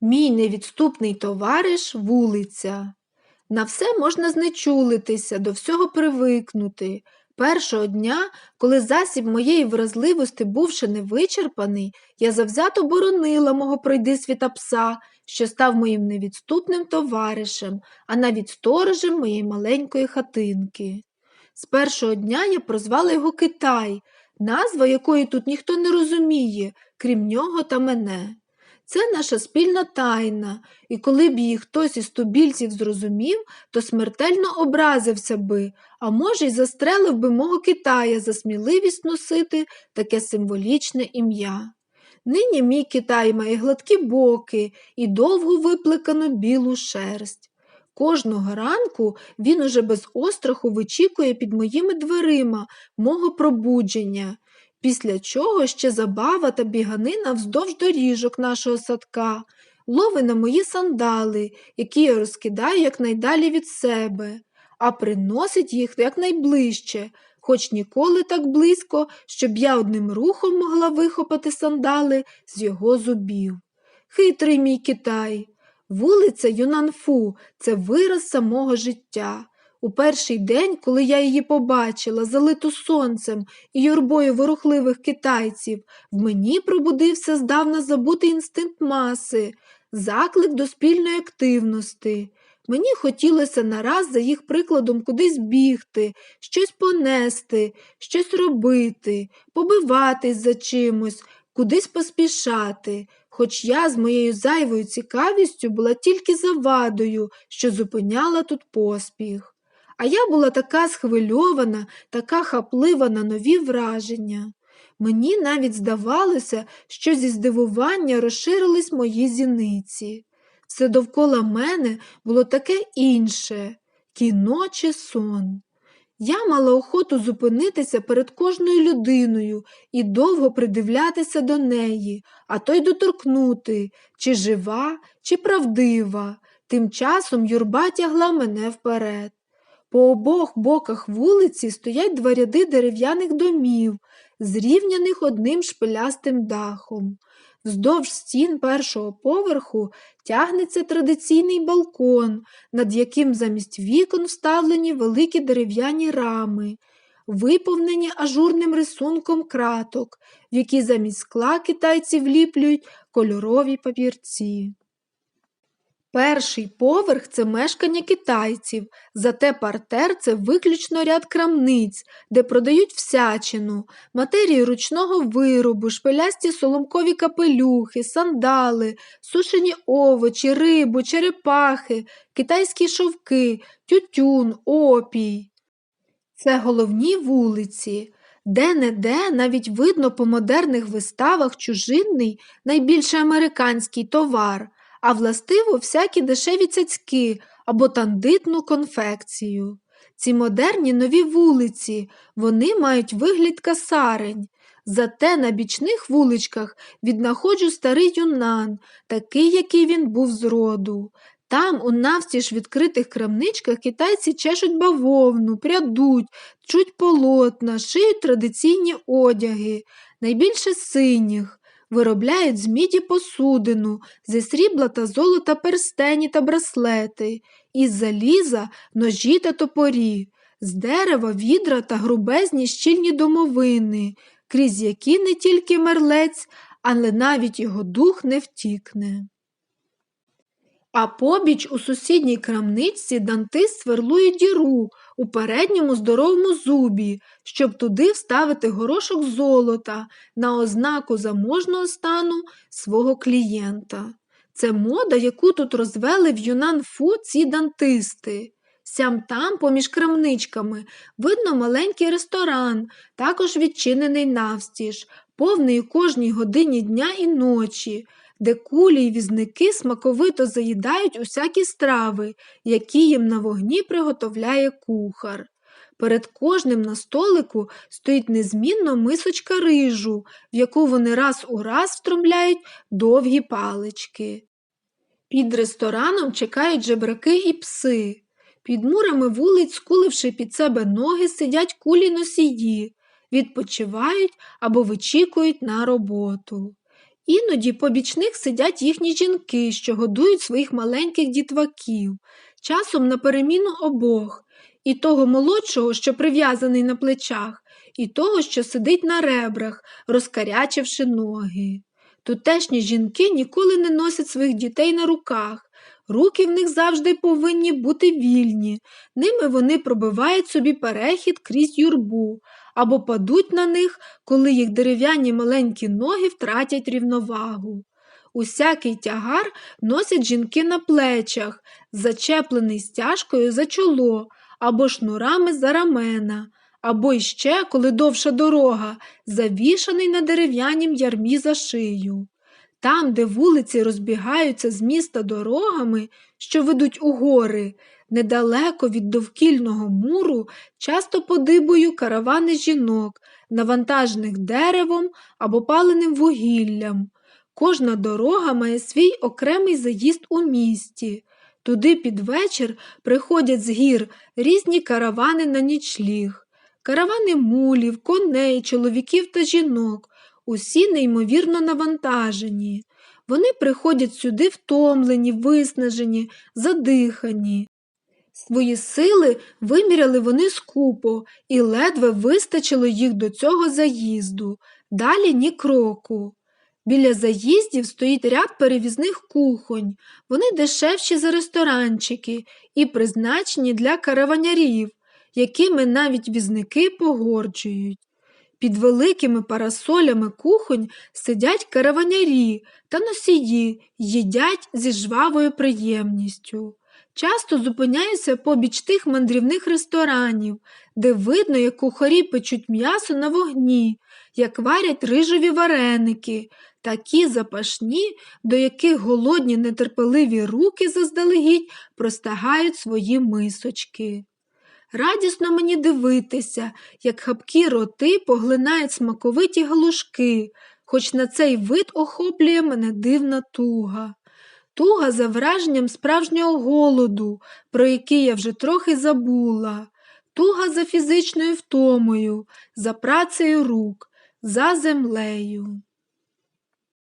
Мій невідступний товариш вулиця. На все можна знечулитися, до всього привикнути. Першого дня, коли засіб моєї вразливості був ще не вичерпаний, я завзято боронила мого пройдисвіта пса, що став моїм невідступним товаришем, а навіть сторожем моєї маленької хатинки. З першого дня я прозвала його Китай, назва якої тут ніхто не розуміє, крім нього та мене. Це наша спільна тайна, і коли б її хтось із тубільців зрозумів, то смертельно образився би, а може, й застрелив би мого Китая за сміливість носити таке символічне ім'я. Нині мій Китай має гладкі боки і довгу виплекану білу шерсть. Кожного ранку він уже без остраху вичікує під моїми дверима мого пробудження, після чого ще забава та біганина вздовж доріжок нашого садка, лови на мої сандали, які я розкидаю якнайдалі від себе, а приносить їх якнайближче, хоч ніколи так близько, щоб я одним рухом могла вихопати сандали з його зубів. Хитрий мій Китай. Вулиця Юнанфу це вираз самого життя. У перший день, коли я її побачила, залиту сонцем і юрбою ворухливих китайців, в мені пробудився здавна забутий інстинкт маси, заклик до спільної активності. Мені хотілося нараз за їх прикладом кудись бігти, щось понести, щось робити, побиватись за чимось, кудись поспішати, хоч я з моєю зайвою цікавістю була тільки завадою, що зупиняла тут поспіх. А я була така схвильована, така хаплива на нові враження. Мені навіть здавалося, що зі здивування розширились мої зіниці. Все довкола мене було таке інше кіно чи сон. Я мала охоту зупинитися перед кожною людиною і довго придивлятися до неї, а то й доторкнути, чи жива, чи правдива. Тим часом юрба тягла мене вперед. По обох боках вулиці стоять два ряди дерев'яних домів, зрівняних одним шпилястим дахом. Вздовж стін першого поверху тягнеться традиційний балкон, над яким замість вікон вставлені великі дерев'яні рами, виповнені ажурним рисунком краток, в які замість скла китайці вліплюють кольорові папірці. Перший поверх це мешкання китайців, зате партер це виключно ряд крамниць, де продають всячину, матерії ручного виробу, шпилясті соломкові капелюхи, сандали, сушені овочі, рибу, черепахи, китайські шовки, тютюн, опій. Це головні вулиці. Де-не-де навіть видно по модерних виставах чужинний, найбільше американський товар а властиво всякі дешеві цяцьки або тандитну конфекцію. Ці модерні нові вулиці, вони мають вигляд касарень. Зате на бічних вуличках віднаходжу старий юнан, такий, який він був з роду. Там, у навстіж відкритих крамничках, китайці чешуть бавовну, прядуть, чуть полотна, шиють традиційні одяги, найбільше синіх виробляють з міді посудину, зі срібла та золота перстені та браслети, із заліза ножі та топорі, з дерева відра та грубезні щільні домовини, крізь які не тільки мерлець, але навіть його дух не втікне. А побіч у сусідній крамничці дантист сверлує діру у передньому здоровому зубі, щоб туди вставити горошок золота на ознаку заможного стану свого клієнта. Це мода, яку тут розвели в Юнанфу ці дантисти. Сям там, поміж крамничками, видно маленький ресторан, також відчинений навстіж, повний у кожній годині дня і ночі де кулі й візники смаковито заїдають усякі страви, які їм на вогні приготовляє кухар. Перед кожним на столику стоїть незмінно мисочка рижу, в яку вони раз у раз втромляють довгі палички. Під рестораном чекають жебраки і пси. Під мурами вулиць, скуливши під себе ноги, сидять кулі носії, відпочивають або вичікують на роботу. Іноді побічних сидять їхні жінки, що годують своїх маленьких дітваків, часом на переміну обох, і того молодшого, що прив'язаний на плечах, і того, що сидить на ребрах, розкарячивши ноги. Тутешні жінки ніколи не носять своїх дітей на руках. Руки в них завжди повинні бути вільні, ними вони пробивають собі перехід крізь юрбу або падуть на них, коли їх дерев'яні маленькі ноги втратять рівновагу. Усякий тягар носять жінки на плечах, зачеплений стяжкою за чоло або шнурами за рамена, або іще, коли довша дорога, завішаний на дерев'янім ярмі за шию. Там, де вулиці розбігаються з міста дорогами, що ведуть у гори, недалеко від довкільного муру часто подибую каравани жінок, навантажених деревом або паленим вугіллям. Кожна дорога має свій окремий заїзд у місті. Туди під вечір приходять з гір різні каравани на нічліг, каравани мулів, коней, чоловіків та жінок, усі неймовірно навантажені. Вони приходять сюди втомлені, виснажені, задихані. Свої сили виміряли вони скупо, і ледве вистачило їх до цього заїзду, далі ні кроку. Біля заїздів стоїть ряд перевізних кухонь, вони дешевші за ресторанчики і призначені для караванярів, якими навіть візники погорджують. Під великими парасолями кухонь сидять караванярі та носії, їдять зі жвавою приємністю. Часто зупиняюся побіч тих мандрівних ресторанів, де видно, як кухарі печуть м'ясо на вогні, як варять рижові вареники, такі запашні, до яких голодні нетерпеливі руки заздалегідь простагають свої мисочки. Радісно мені дивитися, як хапкі роти поглинають смаковиті галушки, хоч на цей вид охоплює мене дивна туга. Туга за враженням справжнього голоду, про який я вже трохи забула, туга за фізичною втомою, за працею рук, за землею.